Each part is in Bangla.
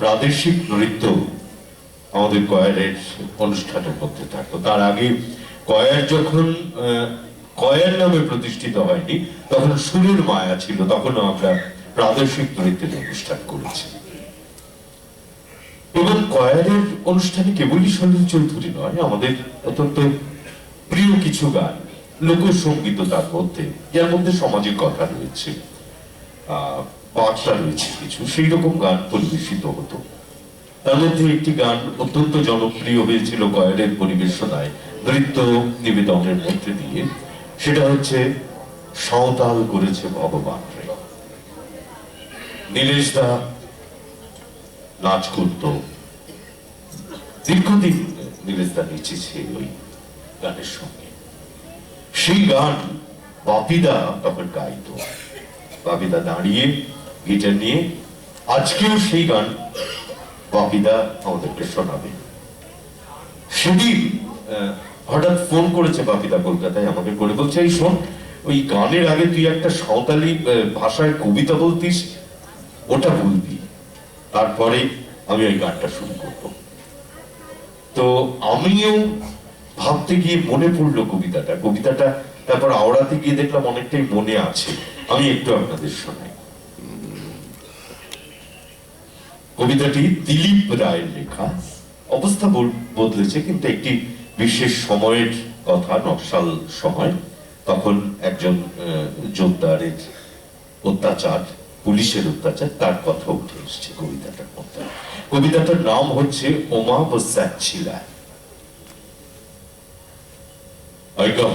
প্রাদেশিক নৃত্য আমাদের কয়ারের অনুষ্ঠানের মধ্যে থাকতো। তার আগে কয়ার যখন কয়ার নামে প্রতিষ্ঠিত হয়নি, তখন সুরের মায়া ছিল তখন আমরা প্রাদেশিক নৃত্যের অনুষ্ঠান করেছি। এবং কয়ারের অনুষ্ঠানে কেবলই সলিল চৌধুরী নয়, আমাদের অত্যন্ত প্রিয় কিছু গান লোকসঙ্গীত তার মধ্যে, যার মধ্যে সামাজিক কথা রয়েছে। বার্তা রয়েছে কিছু। সেই রকম গান পরিবেশিত হতো। তার মধ্যে একটি গান অত্যন্ত জনপ্রিয় হয়েছিল কয়ারের পরিবেশনায় নৃত্য নিবেদনের মধ্যে দিয়ে। সেটা হচ্ছে, সাঁওতাল করেছে ভগবান নীলেশ দা নাচ করত। দীর্ঘদিন নীলেশ দা নেচেছে ওই গানের সঙ্গে। সেই গান বাপিদা তখন গাইতো। বাপিদা দাঁড়িয়ে, গিটার নিয়ে, আজকেও সেই গান বাপিদা আমাদেরকে শোনাবে। সেদিন হঠাৎ ফোন করেছে বাপিদা কলকাতায়, আমাকে করে বলছে, এই শোন, ওই গানের আগে তুই একটা সাঁওতালি ভাষায় কবিতা বলতিস, ওটা বলবি তারপরে আমি ওই গানটা শুরু করব। তো আমিও ভাবতে গিয়ে মনে পড়ল কবিতাটা। কবিতাটা তারপর আওড়াতে গিয়ে দেখলাম অনেকটাই মনে আছে। আমি একটু আপনাদের শোনাই। কবিতাটি দিলীপ রায়ের লেখা। অবস্থা বদলেছে কিন্তু একটি বিশেষ সময়ের কথা, নকশাল সময়। তখন একজন জোরদারের অত্যাচার, পুলিশের অত্যাচার, তার কথা উঠে এসছে কবিতাটার মধ্যে। কবিতাটার নাম হচ্ছে ওমা বসাচ্ছিলা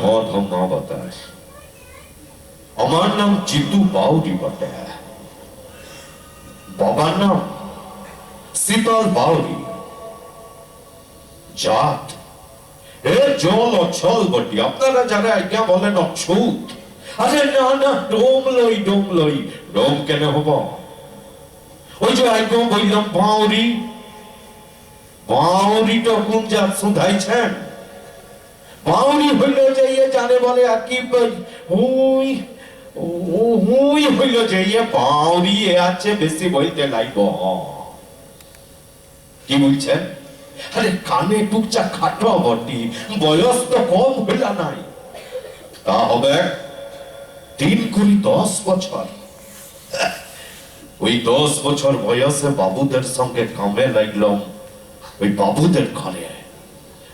হ ধম্মা বাতাস। আমার নাম জিতু বাউরি বটে। বাবার নাম শীতল বাউরি জাত এ জল অচল বটি। আপনারা যারা আজ্ঞা বলেন অছুত আরে না না ডোম লই ডোম লই ডোম কেন হব? ওই যে আজ্ঞা বললাম বাউরি। বাউরিটা কোন জাত শুধাইছেন? বাউরি হইল যাইয়ে জানে বলে আর কি বল- হুই ও- হুই হইল যাইয়ে বাউরি এ আছে বেশি বলতে লাইব। কি বলছেন? আরে কানে টুকচা খাটো বটি, বয়স তো কম হইলা নাই। তা হবে তিন কুড়ি দশ বছর। ওই দশ বছর বয়সে বাবুদের সঙ্গে কামে লাগলাম, ওই বাবুদের ঘরে।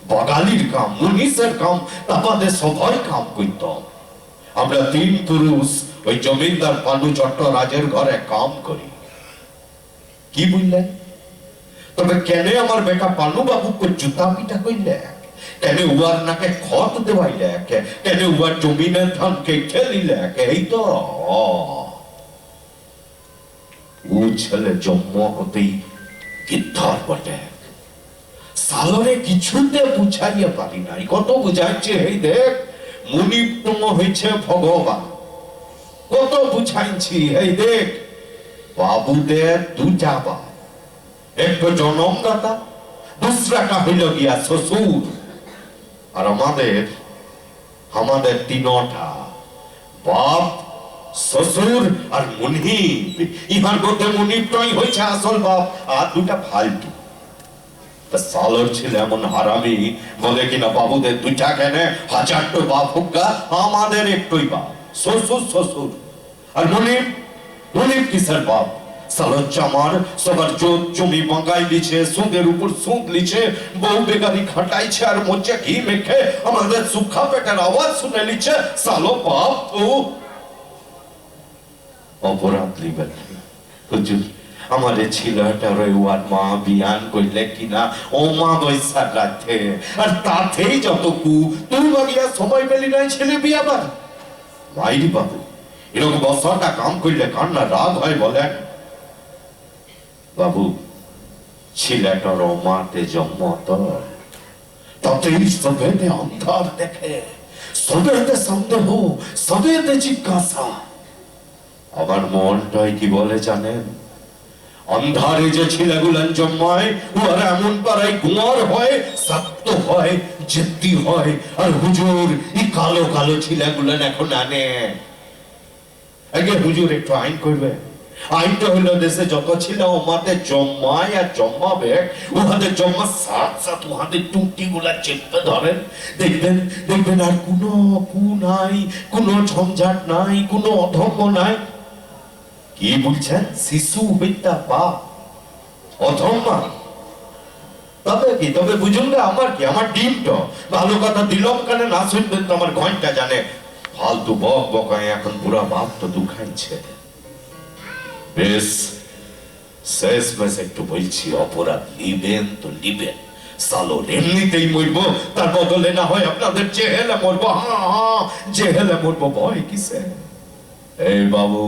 বাগালির কাম, মুনিসের কাম তাপাদের সবাই কাম করতাম আমরা তিন পুরুষ, ওই জমিদার পালু চট্টরাজের ঘরে কাম করি। কি বুঝলেন তবে কেন আমার বেটা বাবুকে জুতা পিটা কইলে কেন উয়ার নাকে খত কেন উয়ার জমিনের এই তো। ও ছেলে জন্ম হতেই গিদ্ধার বটে সালরে কিছুতে বুঝাইয়া পারি নাই। কত বুঝাইছে, এই দেখ। মুনিপ্তম হয়েছে ভগবান। কত বুঝাইছি, এই দেখ, বাবুদের দুসরাটা হইল গিয়া শ্বশুর। আর আমাদের আমাদের তিনটা বাপ, শ্বশুর আর মুনিপ ইহার মধ্যে হয়েছে আসল বাপ, আর দুটা ফালতু সালর ছিল এমন হারামি বলে কিনা বাবুদের দুইটা কেন, হাজারটো বাপ হুক্কা, আমাদের একটুই বাপ। শ্বশুর শ্বশুর আর মনিপ মনিপ কিসের বাপ? সবার জোত জমি বাঙ্গাই লিছে সুদের উপর সুদ বউ বেকারি খাটাইছে আর ঘি মেখে, আমাদের সুখা পেটের আওয়াজ শুনে লিছে সালো বাপ অপরাধ লিবেন। হুজুর এই ছেলেটার ওই ওয়ার মা বিয়ান করলে কিনা, ও মা বৈশাখ রাখে আর তাতেই যতকু তুই বাগিয়া সময় পেলি নাই ছেলে বিয়াবার মাইরি বাবু, এরকম বছরটা কাম করলে কান্না রাগ হয় বলেন। বাবু ছেলেটার ও মাতে জন্ম তাতেই সবেতে অন্ধার দেখে, সবেতে সন্দেহ, সবেতে জিজ্ঞাসা। আমার মনটাই কি বলে জানেন? অন্ধারে যে ছেলেগুলান জন্মায় ওরা এমন পাড়ায় কুমার হয় সত্য হয়, জেদ্দি হয়, আর হুজুর এই কালো কালো ছেলেগুলান এখন আনে। আগে হুজুর একটু আইন করবে। আইনটা হইল দেশে যত ছিল ওমাদের জম্মায় আর জম্মাবে উহাদের জম্মা সাত সাত উহাদের টুটি গুলা চেপে ধরেন দেখবেন দেখবেন আর কোনো কু নাই, কোনো ঝঞ্ঝাট নাই, কোনো অধর্ম নাই। কি বলছেন? শিশু হইতা বাপ অধর্মা। তবে কি? তবে বুঝুন না, আমার কি? আমার ডিমটা ভালো কথা দিলম কানে? না শুনবেন তো আমার ঘণ্টা জানে। ফালতু বক বকায় এখন পুরা বাপ তো দুখাইছে। বেশ, শেষ মেশ একটু বলছি, অপরাধ নিবেন তো নিবেন। সালো এমনিতেই মরবো, তার বদলে না হয় আপনাদের জেহেলে মরবো। হ্যাঁ হ্যাঁ জেহেলে মরবো। ভয় কিসে এই বাবু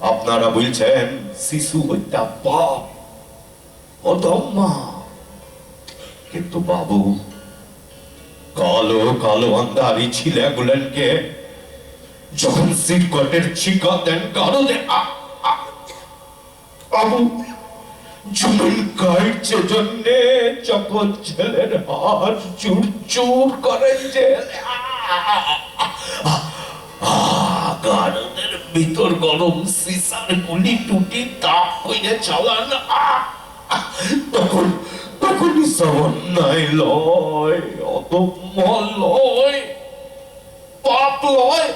আপনারা বলছেন, শিশু হত্যা পাপ অদম্মা কিন্তু বাবু, কালো কালো আন্দারি ছিলেগুলেনকে যখন সিরকটের চিকা দেন আ- বাবু জন্যে যখন ছেলের হাত চুর চুর করেন যে গরম সিসার গুলি টুটি তাপ হইয়া চালান তখন তখনই সবন্যায় লয় অত লয় পাপ লয়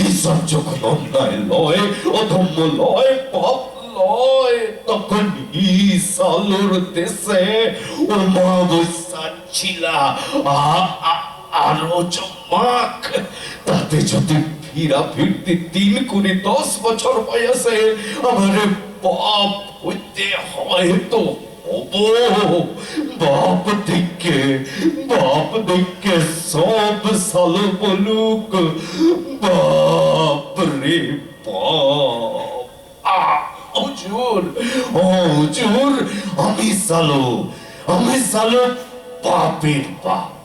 ঈশ্বর যখন অন্যায় লয় অধম্য লয় পাপ লয় তখন ঈশালোর দেশে অমাবস্যা ছিলা। আ- আ- আরও জমাক তাতে যদি ফিরা ফিরতে তিন কুড়ি দশ বছর বয়সে আমার বাপ হইতে হয়তো বাপ দিকে বাপ দিকে সব সাল বলুক। বাপ রে বাপ। হুজুর, আমি সালো আমি সালো বাপের বাপ।